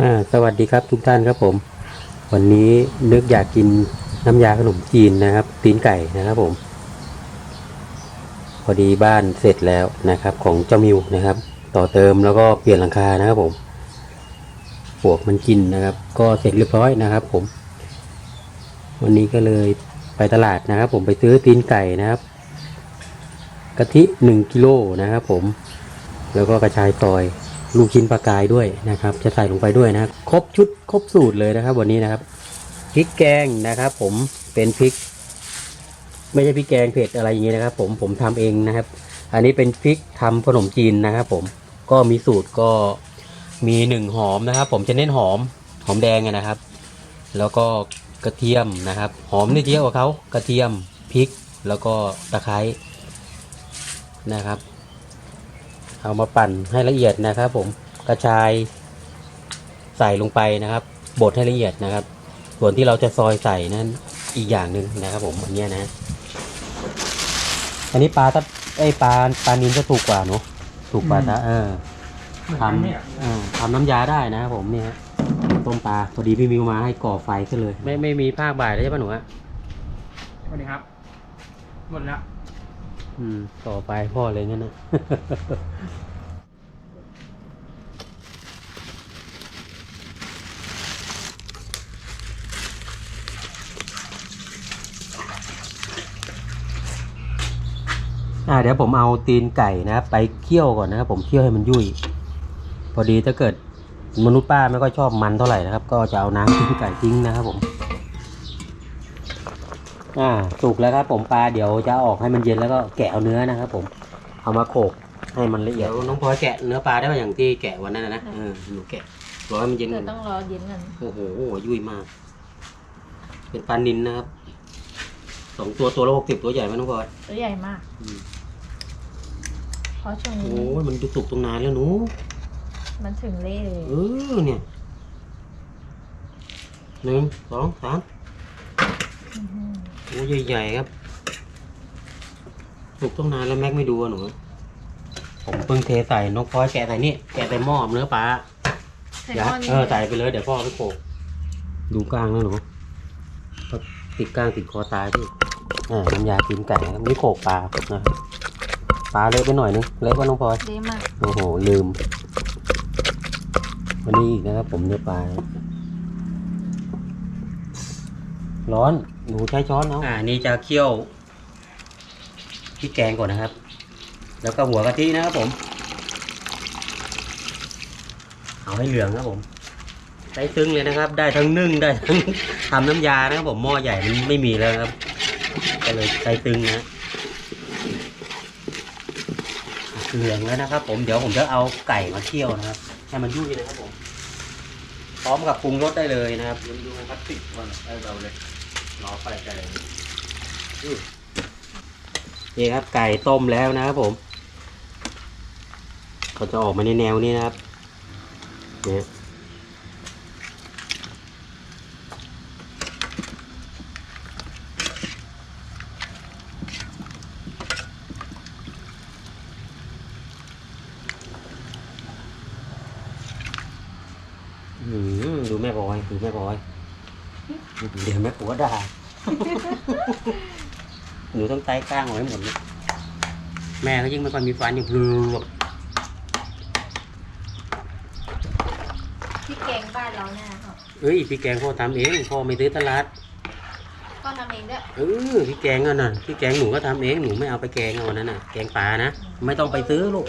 อ่าสวัสดีครับทุกท่านครับผม วันนี้นึกอยากกินน้ำยาขนมจีนนะครับตีนไก่นะครับผม พอดีบ้านเสร็จแล้วนะครับ ของเจ้ามิวนะครับ ต่อเติมแล้วก็เปลี่ยนหลังคานะครับผมปวกมันกินนะครับ ก็เสร็จเรียบร้อยนะครับ ผม วันนี้ก็เลยไปตลาดนะครับ ผมไปซื้อตีนไก่นะครับกะทิหนึ่งกิโลนะครับ ผม แล้วก็กระชายซอย ลูกชิ้นปลากายด้วยนะครับ จะใส่ลงไปด้วยนะครบชุดครบสูตรเลยนะครับ วันนี้นะครับพริกแกงนะครับ ผมเป็นพริก ไม่ใช่พริกแกงเผ็ดอะไรอย่างนี้นะครับ ผมผมทำเองนะครับ อันนี้เป็นพริกทำขนมจีนนะครับ ผมก็มีสูตรก็มีหนึ่งหอมนะครับ ผมจะเน้นหอมหอมแดงนะครับ แล้วก็กระเทียมนะครับ หอมนี่เยอะกว่าเขากระเทียมพริกแล้วก็ตะไคร้นะครับ เอามาปั่นให้ละเอียดนะครับ ผมกระชายใส่ลงไปนะครับบดให้ละเอียดนะครับ ส่วนที่เราจะซอยใส่นั้นอีกอย่างหนึ่งนะครับ ผมอันเนี้ยนะ อันนี้ปลาถ้าไอยปลาปลานินจะถูกกว่าเนอะถูกกว่าถ้าเออทำเออทำน้ำยาได้นะครับผมเนี่ยต้มปลาพอดีพี่มิวมาให้ก่อไฟซะเลย ไม่ไม่มีภาคบ่ายแล้วใช่ปะหนูอะสวัสดีครับหมดแล้ว อืม ต่อไปพ่อเลยงั้นนะอ่าเดี๋ยวผมเอาตีนไก่นะไปเคี่ยวก่อนนะครับผมเคี่ยวให้มันยุ่ย พอดีถ้าเกิดมนุษย์ป้าไม่ค่อยชอบมันเท่าไหร่นะครับ ก็จะเอาน้ำตีนไก่ทิ้งนะครับผม อ่าสุกแล้วครับผมปลาเดี๋ยวจะเอาออกให้มันเย็นแล้วก็แกะเอาเนื้อนะครับผมเอามาโขกให้มันละเอียดน้องพลอยแกะเนื้อปลาได้ป่ะอย่างที่แกะวันนั้นนะนะเออหนูแกะรอให้มันเย็นเธก่ออนต้องรอเย็นก่อนโอ้โหยุ่ยมาก เป็นปลานินนะครับสองตัวตัวละหกสิบตัวใหญ่ไหมน้องพลอยตัวใหญ่มากอืมเพราะช่วงโอ้นี้ยมันจะสุกตรงนานแล้วหนูมันถึงเล่เลยเออเนี่ยหนึ่งสองสามอื้อหือ โอ้ใหญ่ๆครับสุกต้องนานแล้วแม็กไม่ดูอะหนู ผมเพิ่งเทใส่นกพลอยแกะใส่นี่แกะใส่หม้อเนื้อปลาใส่อย่าหม้อนี้เออใส่ไปเลยเดี๋ยวพ่อเอาไปโขกดูกล้างนะหนูถ้าติดกล้างติดคอตายพี่อ่าน้ำยากินไก่นะครับนี่โขกปลานะครับปลาเละไปหน่อยนึงเละกว่าน้องพลอยเละมากโอ้โหลืมวันนี้อีกนะครับผมเนื้อปลา ร้อนหนูใช้ช้อนเอาอ่านี่จะเคี่ยวพริกแกงก่อนนะครับ แล้วก็หัวกะทินะครับผม เอาให้เหลืองครับผมใช้ซึ้งเลยนะครับ ได้ทั้งนึ่งได้ทั้งทำน้ำยานะครับผมหม้อใหญ่มันไม่มีแล้วครับก็เลยใช้ซึ้งนะเหลืองแล้วนะครับ ผมเดี๋ยวผมจะเอาไก่มาเคี่ยวนะครับให้มันยุ่ยนะครับผม พร้อมกับปรุงรสได้เลยนะครับยังดูพลาสติกก่อนเอาเราเลยรอไฟไก่นี่ครับไก่ต้มแล้วนะครับผมก็จะออกมาในแนวนี้นะครับเนี่ยอืม ดูแม่บอยดูแม่บอยเดี๋ยวแม่ผัวด่าหนูต้องไต้ก้างเอาไว้หมดเลยแม่เขายิ่งไม่ค่อยมีฟันอย่างพลูพี่แกงบ้านเราเนี่ยครับเอ้ยพี่แกงพ่อทำเองพ่อไม่ซื้อตลาดก็ทำเองด้วยเออพี่แกงอะน่ะพี่แกงหนูก็ทำเองหนูไม่เอาไปแกงเอาวันนั้นน่ะ แกงปลานะไม่ต้องไปซื้อลูก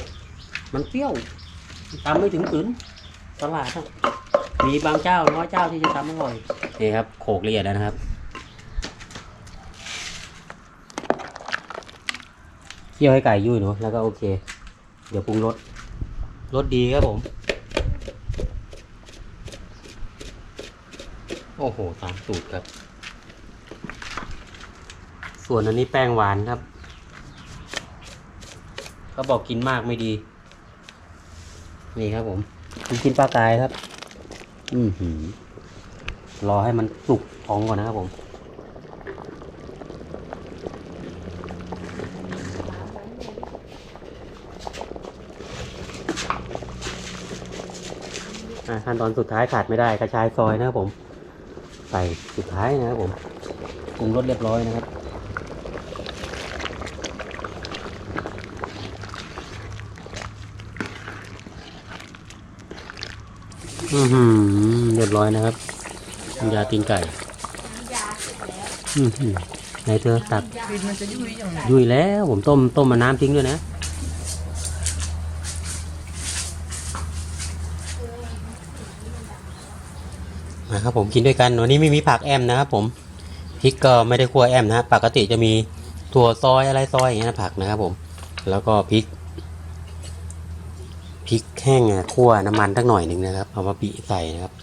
มันเปรี้ยวทำไม่ถึงขืนตลาดอะ มีบางเจ้าน้อยเจ้าที่จะทำอร่อยนี่ครับโขกละเอียดแล้วนะครับเคี่ยวให้ไก่ยุ่ยหนูแล้วก็โอเค เดี๋ยวปรุงรสรสดีครับผม โอ้โหตามสูตรครับ ส่วนอันนี้แป้งหวานครับเขาบอกกินมากไม่ดี นี่ครับผมกินปลากายครับ อือหือรอให้มันสุกพองก่อนนะครับผม อะขั้นตอนสุดท้ายขาดไม่ได้กระชายซอยนะครับผม ใส่สุดท้ายนะครับผมปรุงรสเรียบร้อยนะครับ อือหือเรียบร้อยนะครับน้ำยาตีนไก่น้ำยาเสร็จแล้วอือหือไหนเธอตักยากินมันจะยุ่ยอย่างไรยุ่ยแล้วผมต้มต้มมาน้ำทิ้งด้วยนะมาครับผมกินด้วยกันวันนี้ไม่มีผักแอมนะครับผมพริกก็ไม่ได้คั่วแอมนะฮะปกติจะมีถั่วซอยอะไรซอยอย่างเงี้ยนะผักนะครับผม แล้วก็พริก พริกแห้งอะคั่วน้ำมันสักหน่อยหนึ่งนะครับ เอามาปีใส่นะครับ